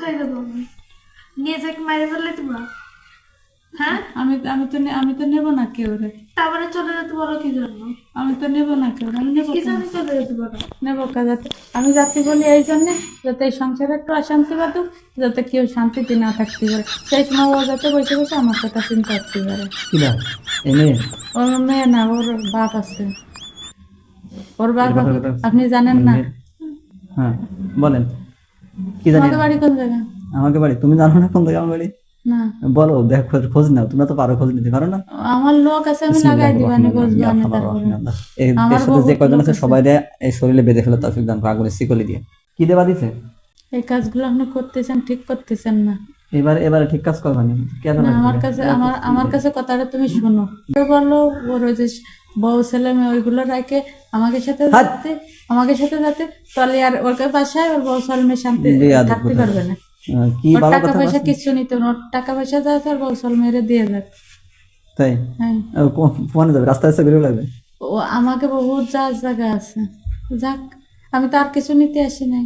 কোথায় যাব আমি? নিয়ে যাকে মাইরে ফেললে তোমরা? হ্যাঁ? আমি আমি তো আমি তো নেব না কেউ রে তারপরে চলে যেতে বলো কি জন্য? আমি তো নেব না কেউ আমি নেব কি জন্য চলে যেতে বলো? নেব কা যাতে আমি যাচ্ছি বলি এই জন্যে যাতে এই সংসারে একটু অশান্তি বাদুক যাতে কেউ শান্তিতে না থাকতে পারে। সেই সময় ও যাতে বসে বসে আমার কথা চিন্তা করতে পারে। কি না? এই মেয়ে? ওর মেয়ে না ওর বাপ আছে। ওর বাপ আপনি জানেন না? হ্যাঁ বলেন। কি জানি বাড়ি কোন জায়গা? আমাকে বাড়ি। তুমি জানো না কোন আমার বাড়ি? না। বলো দেখ খোঁজ খোঁজ নাও। তোমরা তো পারো খোঁজ নিতে পারো না? আমার লোক আছে আমি লাগাই দিবানি আমার দেশের সাথে যে কয়জন আছে। সবাই এই শরীরে বেঁধে ফেলে তৌফিক দান আগুনে শিকলি দিয়ে। কি দেবা দিছে? এই কাজগুলো আপনি করতেছেন ঠিক করতেছেন না। এবারে এবারে ঠিক কাজ করবানি কেন না আমার কাছে আমার আমার কাছে কথাটা তুমি শোনো। তো বলল ওর যে বউ ছেলে মেয়ে ওইগুলো রাখে আমাকে সাথে। যাতে আমাকে সাথে যাতে তাহলে আর ওর কাছে বাসায় ওর বউ ছেলে মেয়ে শান্তি থাকতে পারবে না। কি ওর বাবা টাকা পয়সা কিছু নিতে। ওর টাকা পয়সা যা আছে ওর বউ ছেলে মেয়েরে দিয়ে যাক তাই? হ্যাঁ। ফোনে যাবে রাস্তায় এসে বেরো লাগবে ও আমাকে বহুত যা জায়গা আছে। যাক আমি তো আর কিছু নিতে আসি নাই।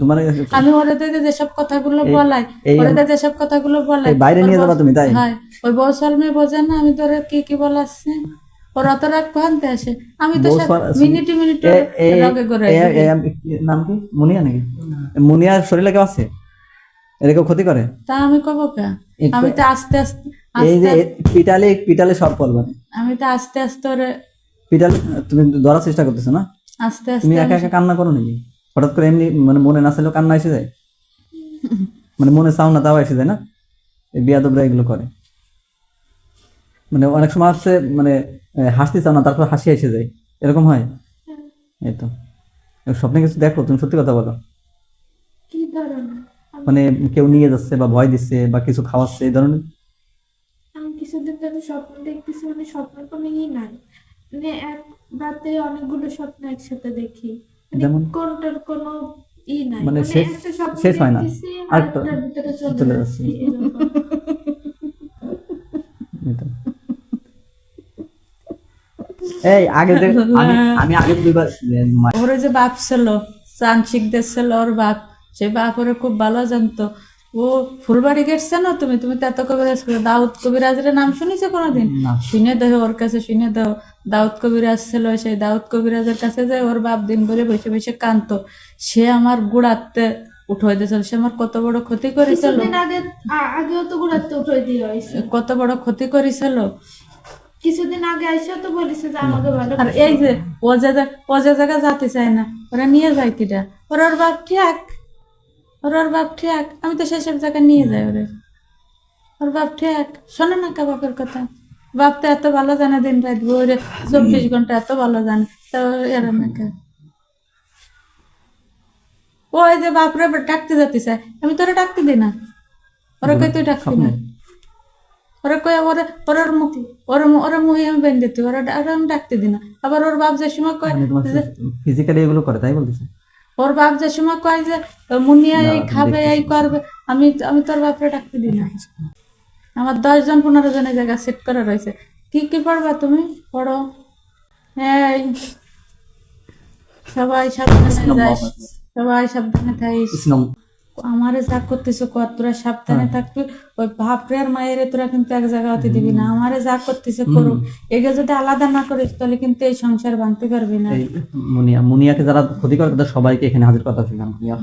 তোমার আমি ওদের যেসব কথাগুলো বলাই এই- ওদের যেসব কথাগুলো বলাই বাইরে নিয়ে ওর যাবা তুমি, তাই? হ্যাঁ ওই বউ সালমে বোঝে না আমি তোর কি কি বলাচ্ছি। ওর রাগ আসে। আমি তো মিনিটে মিনিটে এ- করে নাম কি? মুনিয়া নাকি? মুনিয়ার শরীরে কেউ আছে? এটা কেউ ক্ষতি করে? তা আমি কব কে? আমি তো আস্তে আস্তে এই যে পিটালে পিটালে সব আমি তো আস্তে আস্তে ওরে পিটালে তুমি ধরার চেষ্টা করতেছো না? আস্তে তুমি আস্তে একা একা কান্না করো নাকি? হঠাৎ করে এমনি মানে মনে না চাইলেও কান্না এসে যায়। মানে মনে চাও না তাও এসে যায় না? এই বিয়াদবরা এগুলো করে। মানে অনেক সময় হচ্ছে মানে হাসতে চাও না তারপর হাসি এসে যায়। এরকম হয়? এই তো। স্বপ্নে কিছু দেখো তুমি সত্যি কথা বলো। মানে কেউ নিয়ে যাচ্ছে বা ভয় দিচ্ছে বা কিছু খাওয়াচ্ছে এই ধরনের? আমি কিছুদিন ধরে স্বপ্ন দেখতেছি মানে স্বপ্ন কোনো ই নাই। মানে এক রাতে অনেকগুলো স্বপ্ন একসাথে দেখি। মানে যেমন? কোনটার কোনো ই নাই। মানে মানে শেষ- শেষ হয় না। আর ভিতরে চলে চলে যাচ্ছি যাচ্ছে। এরকম। এই তো। এই আগে আমি আমি আগে দুইবার ওর যে বাপ ছিল চানসিক দেশ ছিল ওর বাপ সে বাপ ওরে খুব ভালো জানতো। ও ফুলবাড়ি গেছে না তুমি? তুমি তো এত কবিরাজ করে দাউদ কবিরাজের নাম শুনেছো কোনোদিন? শুনে দেহ ওর কাছে শুনে দেহ। দাউদ কবিরাজ ছিল সেই দাউদ কবিরাজের কাছে যায় ওর বাপ দিন ভরে বসে বসে কানতো সে আমার গুড়াতে উঠে দিয়েছিল সে আমার কত বড় ক্ষতি করেছিল। কত বড় ক্ষতি করেছিল। কিছুদিন আগে এসে তো বলেছে যে আমাকে ভালো আর এই যে ও যে ও যে জায়গা যেতে চায় না ওরা নিয়ে যায় কিটা ওর ওর বাপ ঠিক। ওর ওর বাপ ঠিক। আমি তো সেসব জায়গায় নিয়ে যাই ওরে ওর বাপ ঠিক। শোনে না কা বাপের কথা। বাপ তো এত ভালো জানে দিন রাত ওরে চব্বিশ ঘণ্টা এত ভালো জানে। তো এরম নাকি ওই যে বাপরে ডাকতে যেতে চায়। আমি তোরা ডাকতে দিই না। ওরা কই তুই ডাকবি না ওরা কই ওরা ওর মুখ ওর ওর মুহে আমি বেঁধে দিতে ওরা আমি ডাকতে দিই না। আবার ওর বাপ যে সময় কয় মানে যে ফিজিক্যালি এগুলো করে তাই বলতেছে? ওর বাপ যে সময় কয় যে মুনিয়া এই খাবে এই করবে আমি আমি তোর বাপরে ডাকতে দিই না। আমার দশ জন পনেরো জনের জায়গা সেট করা রয়েছে। কি কি পড়বা তুমি? পড়ো। এই সবাই সাবধানে সবাই সাবধানে ইসলাম আমারে যা করতেছ কর তোরা সাবধানে থাকবি। ওই বাপরে আর মায়েরে তোরা কিন্তু এক জায়গা হতে দিবি না। আমারে যা করতেছে করুক এগে যদি আলাদা না করিস তাহলে কিন্তু এই সংসার ভাঙতে পারবি না। মুনিয়া মুনিয়াকে যারা ক্ষতি করে তাদের সবাইকে এখানে হাজির কথা শিখান মুনিয়া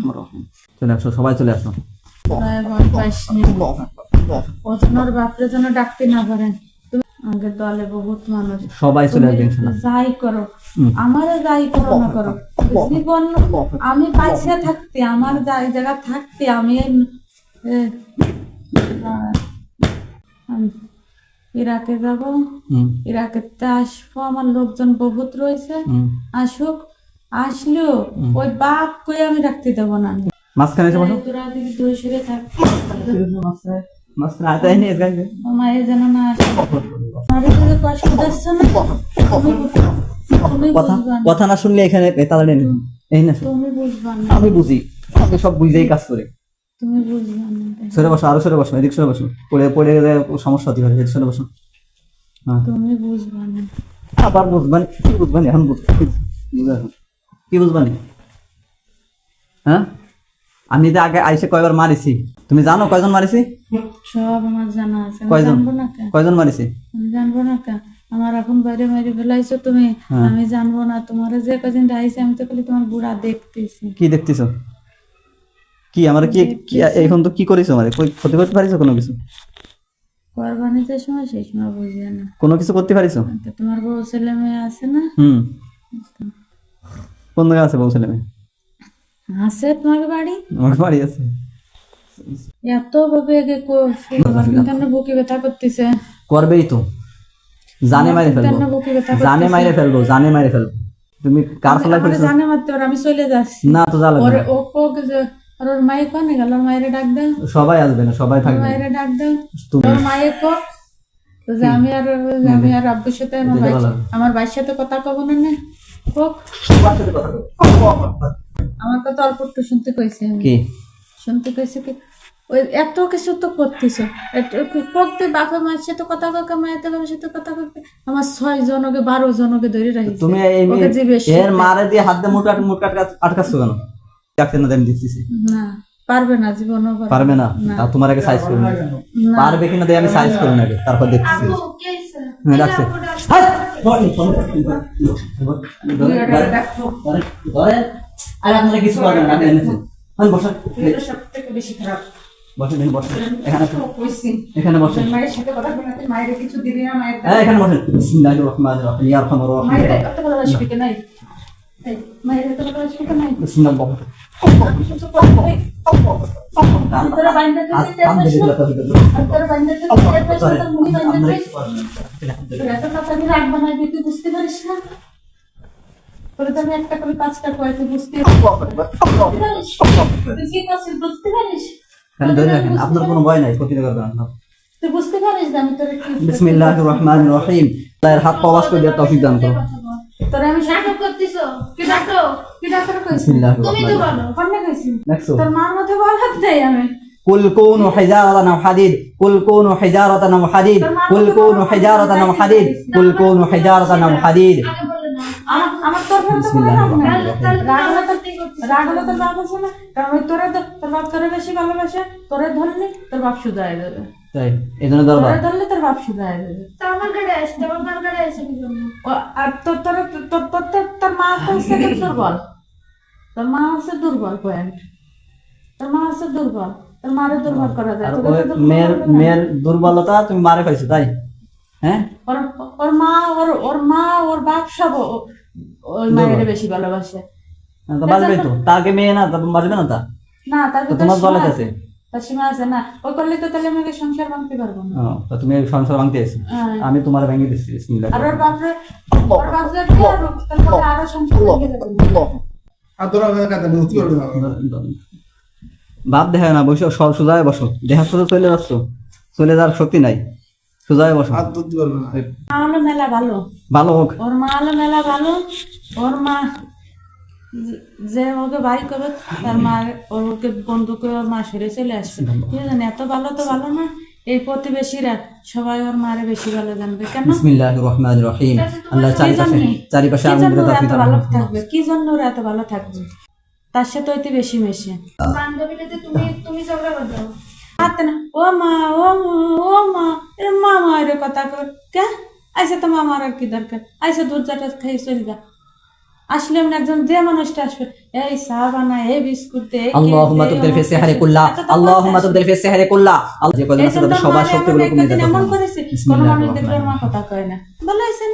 চলে আসো সবাই চলে আসো। তোরা ভয় পাইস ও যেন বাপরে যেন ডাকতে না পারেন দলে বহুত মানুষ। সবাই চলে আসবে ইনশাল্লাহ যাই করো। আমারে যাই করো না করো। জীবন আমি পাইছে থাকতে আমার যাই জায়গা থাকতে আমি ইরাকে যাব। হুম। ইরাকেতে আসব আমার লোকজন বহুত রয়েছে। আসুক আসলেও ওই বাপ কই আমি রাখতে দেবো না মাঝখানে এসে বসো। তোরা দিদি দুই সুরে থাক। মাঝখানে মায়ের যেন না আসে। কথা না শুনলে এখানে নেই এই না আমি বুঝি, আমি সব বুঝেই কাজ করে। সরে বসো, আরও সরে বসো, এদিক সরে বসো। পড়ে পড়ে গেলে সমস্যা হতে পারে, এদিক সরে বসো। হ্যাঁ। আবার বুঝবানি কি বুঝবানি? এখন বুঝে কি বুঝবানি? হ্যাঁ? আমি তো আগে আইসে কয়বার মারিছি? তুমি জানো কয়জন মারিছি? সব আমার জানা আছে। কয়জন? জানব না কেন কয়জন মারিছি? আমি জানব না কেন আমার এখন বাইরে বাইরে ফেলাইছো তুমি। হ্যাঁ। আমি জানব না। তোমার যে কদিন আইসে আমি তো খালি তোমার বুড়া দেখতেছি। কি দেখতেছ? কি আমার কি কি এখন তো কি করেছ মানে কই ক্ষতি করতে পারিছো কোনো কিছু? কোরবানিতে সময় সেই সময় বুঝবে না। কোনো কিছু করতে পারিছো? তোমার বউ ছেলে মেয়ে আছে না? হুম। কোন জায়গায় আছে বউ ছেলে মেয়ে? আছে তোমার বাড়ি? আমার বাড়ি আছে। এত বেগে কেন বুকে ব্যথা করতেছে। করবেই তো। জানে মাইরে ফেলব। জানে মাইরে ফেলব জানে মাইরে ফেলব। তুমি কার ফলাই ফেলছো জানে মারতে ওর আমি চলে যাচ্ছি। না তো যা লাগবে ওর ও কোক আর ওর মায়ে কোনে গেল? ওর মায়ের ডাক দাও। সবাই আসবে না সবাই থাকবে মায়ের ডাক দাও। তুমি ওর মায়ে কোক তো যে আমি আর আমি আর আব্বুর সাথে আমার ভাই আমার ভাইয়ের সাথে কথা কব না না। কোক আমার কথা অল্প একটু শুনতে কইছে কি শুনতে কইছে কি ওই এত কিছু তো করতেছ করতে বাপা মায়ের সাথে কথা কাকা মায়ের বাবার সাথে কথা আমার ছয় জনকে বারো জনকে ধরে রাখিছে তুমি এর মারে দিয়ে হাত দিয়ে মুটকাট মুটকাট আটকাচ্ছ কেন ডাক্তার না আমি দিতেছি না পারবে না জীবনও পারবে না তা তোমার আগে সাইজ করবে না পারবে কিনা দিয়ে আমি সাইজ করে নেবে তারপর দেখতেছি হ্যাঁ রাখছে আরে আপনারা কিছু না বসেন। বেশি খারাপ। বসেন এই বসেন। এখানে। এখানে বসেন। মায়ের সাথে কথা বলতে মায়ের কিছু দিবি না মায়ের হ্যাঁ এখানে বসেন। বিসমিল্লাহির রহমানির রহিম ইয়া আরহামার মায়ের রাহিম এত কথা নাই। মায়ের নাই। বিসমিল্লাহ বুঝতে পারিস না। তোর তো আমি একটা করে পাঁচটা কয়েছে বুঝতে পারিস তুই কি করছিস বুঝতে পারিস ধরে রাখেন আপনার কোনো ভয় নাই ক্ষতি করবেন না তুই বুঝতে পারিস যে আমি তোর কি বিসমিল্লাহির রহমানির রহিম আল্লাহর হাত পাওয়াজ করে দিয়ে তৌফিক দান করুন তোরা আমি সাথে নাটক করতেছো কি নাটক কি ডাক্তার কইছি বিসমিল্লাহির তুমি তো রহমানির বলো কন্যা কইছি দেখছো তোর মার মধ্যে বলার দেই আমি قل كونوا حجارة أو حديد قل كونوا حجارة أو حديد قل كونوا حجارة أو حديد قل كونوا حجارة أو حديد আগে বলে না আমার তোর ফোন তো কোনো রাগ নাই। রাগ হলে তোর রাগ হলে তোর বাপ আছে না। কারণ ওই তোরে তো- তোর বাপ তোরে বেশি ভালোবাসে তোরে ধরলে তোর বাপ শুধায় দেবে। তাই? এই জন্য দরবার? তোরে ধরলে তোর বাপ শুধায় দেবে। তা আমার গাড়ি আসছে আমার কি জন্য? আর তোর তোর তোর তোর তোর তোর মা হচ্ছে দুর্বল। তোর মা হচ্ছে দুর্বল পয়েন্ট তোর মা হচ্ছে দুর্বল। তোর মারে দুর্বল করা যায়। মেয়ের মেয়ের দুর্বলতা তুমি মারে পাইছো তাই? হ্যাঁ? ওর ওর মা ওর ওর মা ওর বাপ সব ওই মায়ের বেশি ভালোবাসে। তো বাজবেই তো। তাকে মেয়ে না বাজবে না তা? না তার তো তোমার আছে। সীমা আছে না। ওই করলে তো তাহলে আমাকে সংসার ভাঙতে পারব না। তুমি সংসার ভাঙতে এসে। হ্যাঁ। আমি তোমার ভেঙে দিচ্ছি বিসমিল্লাহ আর ওর বাপরে ওর বাপ যদি আরও সংসার ভেঙে যাবে আর তোরা কাতে বুঝতে পারবি না বাপ দেখা না বসে সব সোজায় বসো। দেখা সোজা চলে যাচ্ছ চলে যাওয়ার শক্তি নাই। সোজায় বসো। ধরতে পারবি না। মা হলো মেলা ভালো? ভালো হোক। ওর মা হলো মেলা ভালো? ওর মা যে- ওকে করবে তার মা ওকে বন্ধু করে ওর মা সরে চলে আসবে। কি জানি এত ভালো তো ভালো না? এই প্রতিবেশীরা সবাই ওর মারে বেশি ভালো জানবে কেন? বিসমিল্লাহির রহমানির রহিম। আল্লাহ চারিপাশে চারিপাশে ভালো থাকবে? কি জন্য ওরা এত ভালো থাকবে? তার সাথে হইতে বেশি মেশে। বান্ধবীটাতে তুমি তুমি ঝগড়া করছ? আত্মা ও মা ও ও মা এর মামা এর কথা কর কে? আইসা তো মামার আর কি দরকার? আইসা দুধ জাটা খাই চলে যা। আসলে আমরা একজন যে মানুষটা আসবে এই সাবানা এই বিস্কুট দে আল্লাহুম্মা তুবদিল ফি সিহরি কুল্লা আল্লাহুম্মা তুবদিল ফি সিহরি কুল্লা। আল্লাহ যে কলমা সবার শক্তিগুলো কমে কোন মানুষ দেখবে আমার কথা কয় না। ভালো আছেন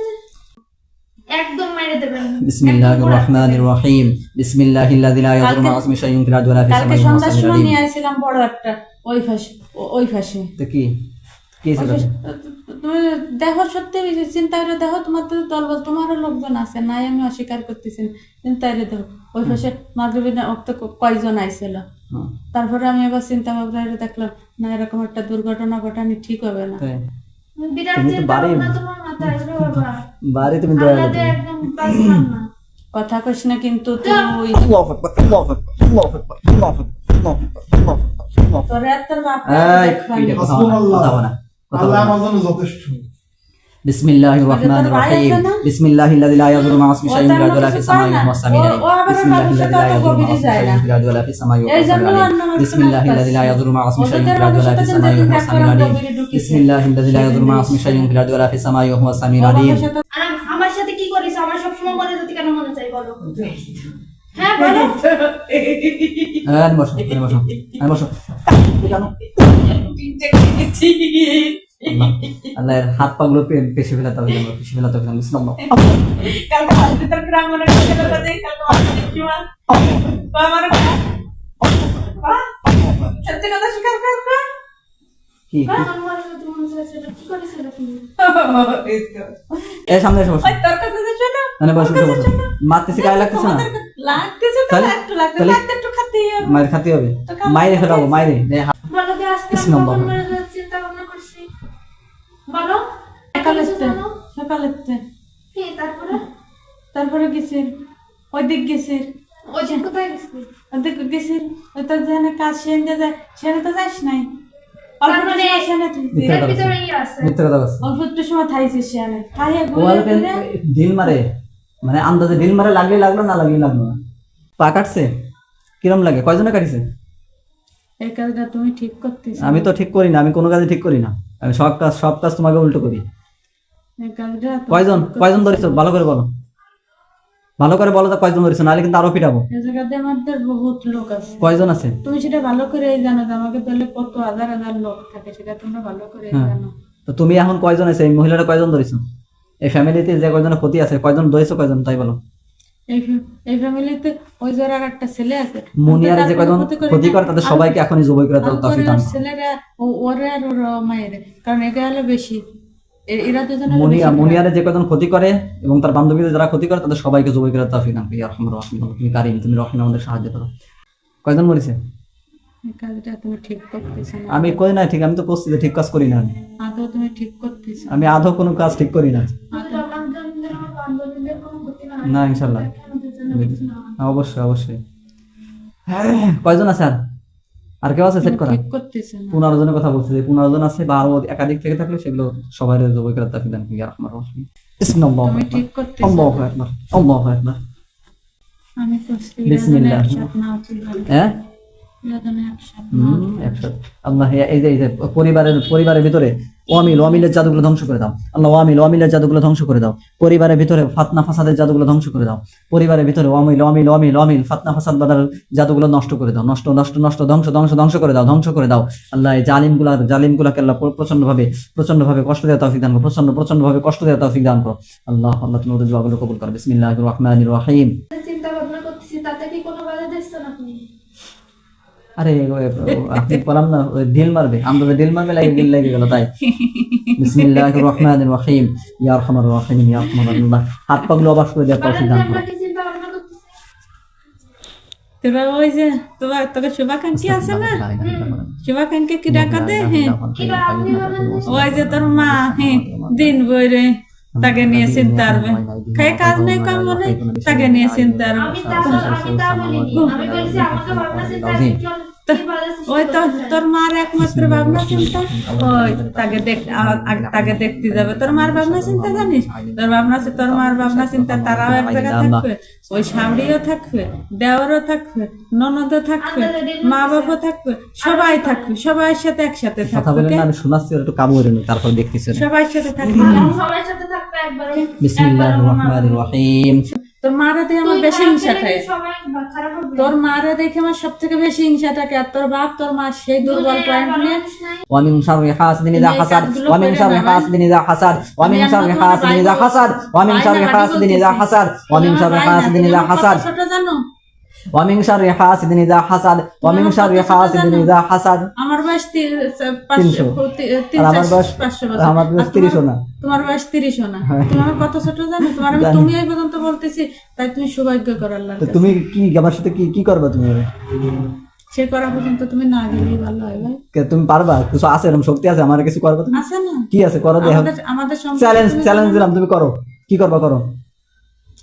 তো তোমারও লোকজন আছে নাই আমি অস্বীকার করতেছি চিন্তা দেখো ওই ফাঁসে মাগরিবের অক্ত কয়জন আইসিল তারপরে আমি আবার চিন্তা ভাবনা দেখলাম না এরকম একটা দুর্ঘটনা ঘটানি ঠিক হবে না। তুমি তো বাড়ি- বাড়ি তুমি দয়া কথা কইস না কিন্তু তুই। তোর এত বাপ কথা বলা- কথা বলা আল্লাহ আমার জন্য যথেষ্ট বিসমিল্লাহির রহমানির ভাই রহিম আছে না? বিসমিল্লাহিল্লাযী লা ইয়াদুরু মা ইসমিহি ও শাইউন তেমন ফিল আরদি ওয়ালা কিছু ফিস সামাই পারে না। ওয়া হুয়াস সামিউল ও- ও আবার আলিম মানুষের বিসমিল্লাহিল্লাযী লা ইয়াদুরু মা গভীরে ইসমিহি যায় শাইউন না। ফিল আরদি ওয়ালা ফিস সামাই ওয়া হুয়াস সামিউল আলিম বিসমিল্লাহিল্লাযী লা ইয়াদুরু মা ইসমিহি শাইউন ফিল আরদি ওয়ালা ফিস সামাই ওয়া হুয়াস সামিউল আলিম বাবার সাথে আর আম- আমার সাথে কি করিস আমার সবসময় মনে যেতে কেন মনে চাই বলো হ্যাঁ বলো আরে বসো আরে বসো আরে বসো আল্লাহ আল্লাহ এর হাত পা গুলো পেশি ফেলাতে হবে আমরা পেশি ফেলাতে হবে বিসমিল্লাহ কালকে হালকা গ্রাম মনে করে কালকে আমার কি মা সত্যি কথা স্বীকার কর কর। কি কি? আমার মনে হতো মনে হচ্ছে এটা কি করেছিল তুমি এই তো। এ সামনে এসে বসো। তোর কাছে তো শোনো মানে বসো উঠে বসো মারতেছি গায়ে লাগতেছে না? লাগতেছে তো একটু লাগতে লাগতে একটু খাতেই হবে। মায়ের খাতে হবে। মাইরে ফেলাবো আমি চিন্তা ভাবনা করছি। বলো? সকালে কিছু জানো? সকালে কি? তারপরে? তারপরে গেছির ওই দিক গেছির ওই কোথায় গেছি ওই গেছির ওই তোর যেখানে কাজ সেখানে যায়। সেখানে তো যাস নাই। অল্প তার একটু সময় সেখানে তুই। মিথ্যা এর কথা ভিতরে বলছে। আছে। মিথ্যা কথা বলছে। অল্প একটু সময় থাইছিস সেখানে। খাইয়ে ও ঘুরে আলোকে ঘুরে ঢিল মারে। মানে আন্দাজে ঢিল মারে লাগলে লাগল না লাগলে লাগল না। পা কাটছে? কিরম লাগে? কয়জনে কাটিছে? এই কাজটা তুমি ঠিক করতেছ। আমি তো ঠিক করি না। আমি কোনো কাজে ঠিক করি না। আমি সব কাজ সব কাজ তোমাকে উল্টো করি। কয়জন? কয়জন ধরেছো? ভালো করে বলো। ভালো করে বলো তো কয়জন ধরেছো নাহলে কিন্তু আরও পিটাবো। বহুত লোক আছে। কয়জন আছে? তুমি সেটা ভালো করে জানো আমাকে তাহলে কত হাজার হাজার লোক থাকে সেটা তোমরা ভালো করে হ্যাঁ। জানো। তো তুমি এখন কয়জন আছে? এই মহিলাটা কয়জন ধরেছো? এই ফ্যামিলিতে যে কয়জনের ক্ষতি আছে কয়জন ধরেছো কয়জন? তাই বলো। এই ফ্যামিলিতে ওই আর একটা ছেলে আছে মুনিয়ারে যে কয়জন তাদের সবাইকে এখনই জবাই করে দাও তফিক ছেলেরা ও- ওরে আর ওর মায়ের কারণ এরা হলো বেশি। এরা দুজনে হলো মুনিয়া মুনিয়ারে যে কয়জন ক্ষতি করে এবং তার বান্ধবীদের যারা ক্ষতি করে তাদের সবাইকে জবাই করে তফিক দান ইয়া রহমান রহিম তুমি কারিম তুমি আমাদের সাহায্য করো। কয়জন মরেছে? কাজটা তুমি ঠিক করতেছো না। আমি করি না ঠিক আমি তো করছি ঠিক কাজ করি না আমি। আদৌ তুমি ঠিক করতেছো আমি আদৌ কোনো কাজ ঠিক করি না। না ইনশাল্লাহ। হয়? অবশ্যই অবশ্যই। কয়জন আছে আর? আর কেউ আছে সেট করা? পনেরো জনের কথা বলছে যে পনেরো জন আছে বা আরও একাধিক থেকে থাকলে সেগুলো সবাই জবাই করার তাফিক দেন ইয়া রহমান রহিম। করতেছো। আল্লাহু আকবার আল্লাহু আকবার। আমি বিসমিল্লাহ। হ্যাঁ? পরিবারের পরিবারের ভিতরে ওয়ামিল ওয়ামিলের জাদুগুলো ধ্বংস করে দাও। আল্লাহ ওয়ামিল ওয়ামিলের জাদুগুলো ধ্বংস করে দাও। পরিবারের ভিতরে ফাতনা ফাসাদের জাদুগুলো ধ্বংস করে দাও। পরিবারের ভিতরে ওয়ামিল ওয়ামিল ওয়ামিল ওয়ামিল ফাতনা ফাসাদ বাদার জাদুগুলো নষ্ট করে দাও। নষ্ট নষ্ট নষ্ট ধ্বংস ধ্বংস ধ্বংস করে দাও ধ্বংস করে দাও। আল্লাহ এই জালিমগুলা জালিমগুলাকে আল্লাহ প্রচণ্ড ভাবে প্রচণ্ড ভাবে কষ্ট দেওয়া তৌফিক দান করো। প্রচণ্ড প্রচণ্ড ভাবে কষ্ট দেওয়া তৌফিক দান করো। আল্লাহ আল্লাহ তুমি ওদের দোয়াগুলো কবুল করো। বিসমিল্লাহির রহমানির রহিম চিন্তা ভাবনা করতেছি তাতে কি কোনো বাধা দিচ্ছেন আপনি আরে আপনি বললাম না ওই ঢিল মারবে আমরা তো ঢিল মারবে লাগে ঢিল লেগে গেল তাই বিসমিল্লাহির রহমানির রহিম ইয়া আরহামার রহিম ইয়া আরহামার আল্লাহ হাত পাগুলো অবাস করে দেওয়ার কি চিন্তা তোরা ওই যে তোমার তোকে শুভাকাঙ্ক্ষী আছে না শুভাকাঙ্ক্ষী কি ডাকা দে হ্যাঁ ওই যে তোর মা হ্যাঁ দিন বইরে তাকে নিয়ে চিন্তা করবে খাই কাজ নেই কাম নেই তাকে নিয়ে চিন্তা করবে আমি তা আমি তা বলিনি আমি বলছি আমাকে ভাবনা চিন্তা কি চল- কি বাধা সৃষ্টি ওই তো তোর মার একমাত্র ভাবনা চিন্তা? ওই তাকে দেখ আ- আ- তাকে দেখতে যাবে। তোর মার ভাবনা চিন্তা জানিস? তোর ভাবনা তোর মার ভাবনা চিন্তা তারাও এক জায়গায় থাকবে। ওই সামড়িও থাকবে দেওয়ারও থাকবে ননদও থাকবে মা বাবা থাকবে সবাই থাকবে সবাই সাথে একসাথে কথা থাকবে বলেন আমি শোনাচ্ছি একটু কাবু করে তারপর দেখতেছি। সবাই সাথে থাকবে। সবার সাথে থাকবে একবারে বিসমিল্লাহির রহমানির রহিম। তোর মারা দিয়ে আমার তুই বেশি খারাপ হিংসা পেলে থাকে সবাই খারাপ হবে তোর মারা দেখে আমার সব থেকে বেশি হিংসা থাকে আর তোর বাপ তোর মা সেই দুর্বল পয়েন্ট নিয়ে ومن شر حاسد إذا তুমি এই حسد কাজগুলো ومن করে شر না, حاسد إذا حسد ومن আমি شر তোমার حاسد ভাই إذا বল- حسد ومن ভাই شر না, حاسد আমি إذا বলতেছি। حسد তুমি ومن আমার شر ভাই না, حاسد তুমি إذا আমার কত حسد ومن شر حاسد اذا حسد ومن شر حاسد اذا حسد. আমার বয়স 35 আর আমার বয়স 500 আমার বয়স 30 না। তোমার বয়স 30 না। হ্যাঁ। তুমি আমার কত ছোট জানো? তোমার আমি তুমি এই পর্যন্ত বলতেছি তাই তুমি সৌভাগ্য কর আল্লাহ তুমি কি আমার সাথে কি কি করবে তুমি? সে করা পর্যন্ত তুমি না গেলেই ভালো হয় ভাই। কে তুমি পারবা? কিছু আছে এরকম শক্তি আছে? আমার কিছু করবে তুমি? আছে না। কি আছে? করো দেখো। আমাদের চ্যালেঞ্জ চ্যালেঞ্জ দিলাম তুমি করো। কি করবা করো?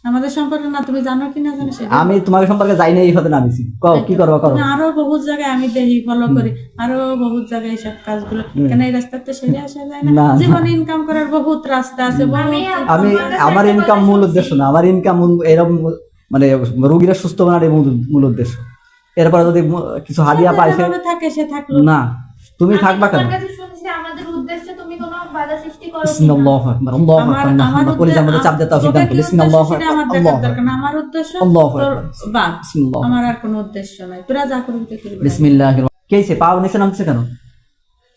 আমাদের সম্পর্কে না তুমি জানো কি না জানো সেটা? আমি তোমার সম্পর্কে যাই না এই হতে নামিছি কও কি করব করো আরও বহুত জায়গায় আমি দেখি ফলো করি। আরও বহুত জায়গায় এইসব কাজগুলো। কেন এই রাস্তাতে সেরে আসা যায় না, না না। ইনকাম করার বহুত রাস্তা আছে আমি আমার ইনকাম মূল উদ্দেশ্য না। আমার ইনকাম এরকম মানে রোগীরা সুস্থ বানার মূল মূল উদ্দেশ্য। এরপরে যদি কিছু হাদিয়া পাই সে যেভাবে থাকে সে থাকল। না। তুমি থাকবা কেন? আমাদের উদ্দেশ্যে বাধা সৃষ্টি করো বিসমিল্লাহ আকবার আল্লাহু আমার আকবার আমার আল্লাহু কলিজার মধ্যে চাপ দিতে তৌফিক দান বিসমিল্লাহ আকবার দেখার আল্লাহু দরকার না। আকবার। আমার উদ্দেশ্য আল্লাহু আকবার। বিসমিল্লাহ। আমার আর কোনো উদ্দেশ্য নাই। তোরা যা করবি তুই করবি। বিসমিল্লাহির রহমানির পাও নিচে নামছে কেন?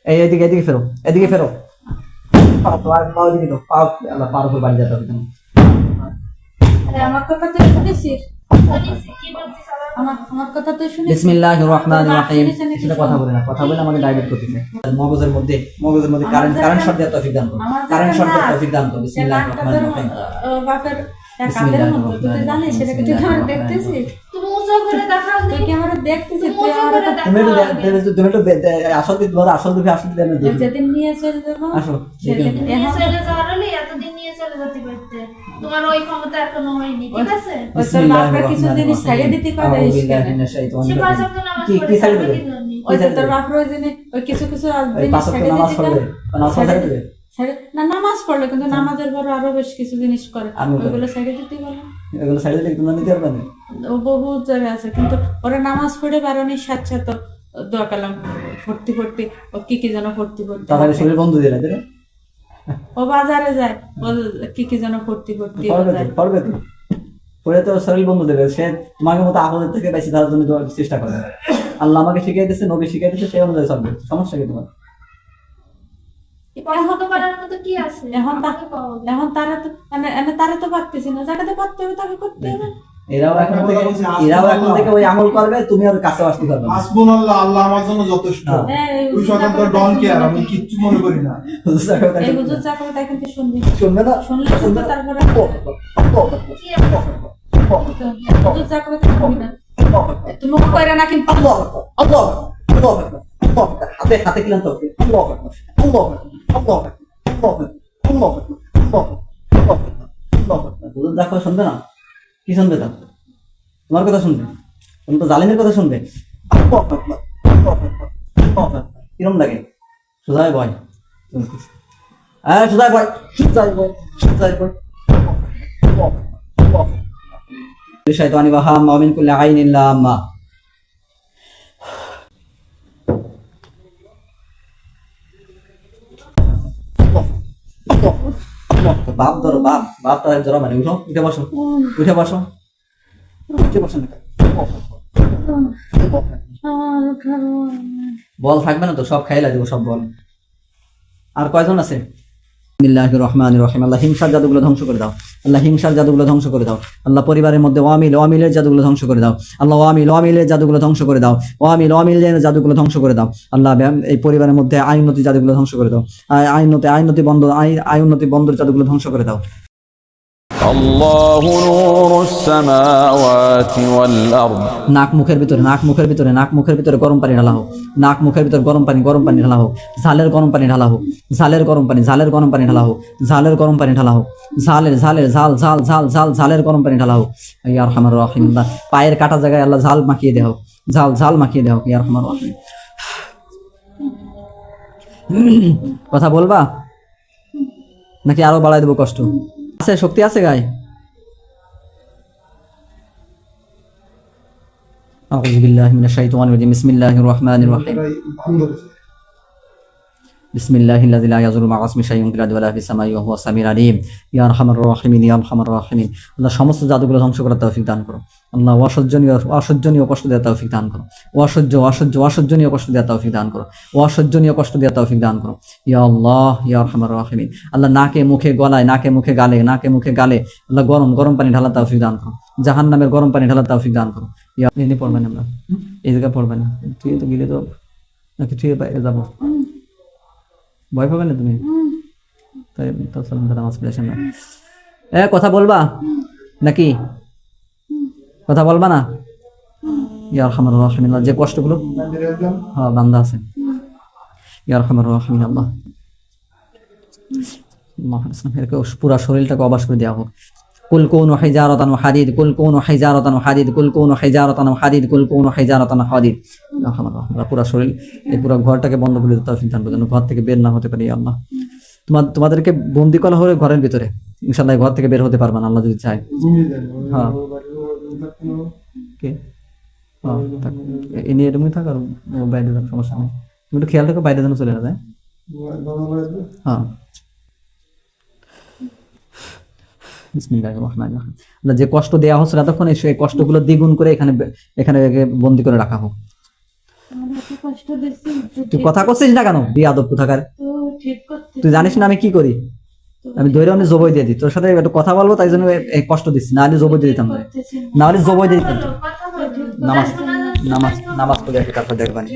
এই এদিকে এদিকে ফেরো এদিকে ফেরো। পাও পাও এদিকে দাও পাও আল্লাহ পার উপর বাড়ি যেতে হবে আমার কথা শুনেছিস? তুই শুনেছিস? বিসমিল্লাহির রহমানির রহিম। সেটা কথা বলে না কথা বলে আমাকে ডাইভার্ট করতেছে মগজের মধ্যে মগজের মধ্যে কারেন্ট কারেন্ট শর্ট দেওয়ার তৌফিক দান করো। কারেন্ট শর্ট দেওয়ার তৌফিক দান করো। বিসমিল্লাহির রহমানির রহিম। তোমার ওই ক্ষমতা এখনও হয়নি ঠিক আছে? কিছু জিনিস ছাড়িয়ে দিতে পারে কি কি ছাড়িয়ে দেবে? ওই তোর বাপরা ওই ওই কিছু কিছু জিনিস ছাড়িয়ে দিতে পারে। নামাজ না পড়লে কিন্তু নামাজের পর আরও বেশ কিছু জিনিস করে। আমি বলি। ওইগুলো ছাড়িয়ে দিতে বলো এগুলো সাইডে দিলে তোমরা নিতে পারবে না। ও বহুত জায়গায় আছে কিন্তু ওরা নামাজ পড়ে বারণি সাথে সাথে দোয়া কালাম ভর্তি ভর্তি ও কি কি যেন ভর্তি ভর্তি। তাহলে শরীর বন্ধ দিয়ে রাখবে ও বাজারে যায় ও কি কি যেন। তো পড়ে তো। শরীর বন্ধ দেবে সে তোমাকে মতো থেকে বেশি ধরার জন্য চেষ্টা করে। আল্লাহ আমাকে শিখিয়ে নবী শিখিয়ে দিচ্ছে সেই অনুযায়ী চলবে। সমস্যা কি তোমার পছন্দ করার মতো কি আছে এখন তা- তারা তো মানে তারা তো পারতেছি না। যাকে তো পারতে হবে তাকে করতে হবে। এরাও এখন থেকে এরাও এখন থেকে ওই আমল করবে তুমি ওর কাছে আসতে পারবে না। আল্লাহ আল্লাহ আমার জন্য যথেষ্ট। হ্যাঁ। এই ওই ডন কে আমি কিচ্ছু মনে করি না। এই হুজুর যা করে তাই কিন্তু শুনবি। শুনবে না? শুনলে কিন্তু তারপরে কি আছে? করে তাই শুনবি না। তুমি মুখ না কিন্তু আল্লাহ আল্লাহ আল্লাহ আল্লাহ হাতে হাতে কিলাম তো। আল্লাহ আল্লাহ হুজুর যা শুনবে না? কি শুনবে তা তোমার কথা শুনবে? তুমি তো জালিমের কথা শুনবে? কিরম লাগে? সুজায় বয়। হ্যাঁ সুজায় বয়। সুজায় বয়। সুজায় বয়। শয়তানি ওয়া হাম্মা মিন কুল্লি আইনিন লাম্মা বাপ ধরো, বাপ বাপ তার ধরো মানে উঠো, উঠে বসো উঠে বসো। উঠে বসো বল থাকবে না তো, সব খাইলা দেবো, সব বল। আর কয়জন আছে? রহমান রহিম, আল্লাহ হিংসার জাদুগুলো ধ্বংস করে দাও। আল্লাহ হিংসার জাদুগুলো ধ্বংস করে দাও। আল্লাহ পরিবারের মধ্যে ওয়ামিল, ওয়ামিলের জাদুগুলো ধ্বংস করে দাও। আল্লাহ ওয়ামিল, ওয়ামিলের জাদুগুলো ধ্বংস করে দাও। ওয়ামিল, ওয়ামিলের জাদুগুলো ধ্বংস করে দাও। আল্লাহ এই পরিবারের মধ্যে আইনতি জাদুগুলো ধ্বংস করে দাও। আইনতে আইনতি বন্ধ, আই আইনতি বন্ধের জাদুগুলো ধ্বংস করে দাও। الله نور السماوات والأرض নাক মুখের ভিতরে নাক মুখের ভিতরে নাক মুখের ভিতরে গরম পানি ঢালা হোক নাক মুখের ভিতরে গরম পানি গরম পানি ঢালা হোক ঝালের গরম পানি ঢালা হোক ঝালের গরম পানি ঝালের গরম পানি ঢালা হোক ঝালের গরম পানি ঢালা হোক ঝালের ঝালের ঝাল ঝাল ঝাল ঝাল ঝালের গরম পানি ঢালা হোক ইয়ার রহমান রহিম আল্লাহ পায়ের কাটা জায়গায় আল্লাহ ঝাল মাখিয়ে দেওয়া হোক ঝাল ঝাল মাখিয়ে দেওয়া হোক ইয়ার রহমান রহিম কথা বলবা নাকি আরো বাড়াই দেবো কষ্ট আছে শক্তি আছে গায়ে আউযু বিল্লাহি মিনাশ শাইতানির রাজিম। বিসমিল্লাহির রহমানির রহিম। بسم الله الذي لا يضر مع اسمه شيء في الارض ولا في السماء وهو السميع العليم يا ارحم الراحمين يا ارحم الراحمين আল্লাহ সমস্ত জাদুগুলো ধ্বংস করার তৌফিক দান করো আল্লাহ অসহ্যনীয় অসহ্যনীয় কষ্ট দেওয়ার তৌফিক দান করো অসহ্য অসহ্য অসহ্যনীয় কষ্ট দেওয়ার তৌফিক দান করো অসহ্যনীয় কষ্ট দেওয়ার তৌফিক দান করো ইয়া আল্লাহ ইয়া আরহামার রাহিমিন আল্লাহ নাকে মুখে গলায় নাকে মুখে গালে নাকে মুখে গালে আল্লাহ গরম গরম পানি ঢালার তৌফিক দান করো জাহান্নামের গরম পানি ঢালার তৌফিক দান করো ইয়া এনে পড়বেন আমরা এই জায়গায় পড়বেন তুই তো গেলে তো নাকি তুই বাইরে যাবো ভয় পাবে না তুমি? তাই তো নামাজ পড়ে না। এ কথা বলবা? নাকি? কথা বলবা না? ইয়ার খামার রহমিন যে কষ্টগুলো? হ্যাঁ বান্দা আছে। ইয়ার খামার রহমিন আল্লাহ। এরকে পুরা শরীরটাকে অবাস করে দেওয়া হোক। কুল কুনু হিজারাতান হাদিদ, কুল কুনু হিজারাতান হাদিদ, কুল কুনু হিজারাতান হাদিদ, কুল কুনু হিজারাতান হাদিদ। আল্লাহ পুরো শরীর, এই পুরো ঘরটাকে বন্ধ করে দিতে সিদ্ধান্ত যেন ঘর থেকে বের না হতে পারি আল্লাহ। তোমার, তোমাদেরকে বন্দি করা হলে ঘরের ভিতরে ইনশাল্লাহ ঘর থেকে বের হতে পারবে না, আল্লাহ যদি চায়। হ্যাঁ। হ্যাঁ। এ- নিয়ে এরকমই থাক আর বাইরে থাক সমস্যা নেই। তুমি একটু খেয়াল রেখো, বাইরে যেন চলে না যায়। হ্যাঁ বিসমিল্লাহির রহমানির রহিম। আল্লাহ, যে কষ্ট দেওয়া হচ্ছে এতক্ষণ সেই কষ্টগুলো দ্বিগুণ করে এখানে এখানে বন্দি করে রাখা হোক। তুই কথা করছিস না কেন? বিয়ে আদব কোথাকার? তুই জানিস না আমি কি করি? আমি ধরে আমি জবই দিয়ে দিই। তোর সাথে একটু কথা বলব তাই জন্য কষ্ট দিচ্ছি। না হলে জবই দিয়ে দিতাম না। না হলে জবই দিয়ে দিতাম। নামাজ নামাজ নামাজ পড়ে আসি তারপর দেখবানি।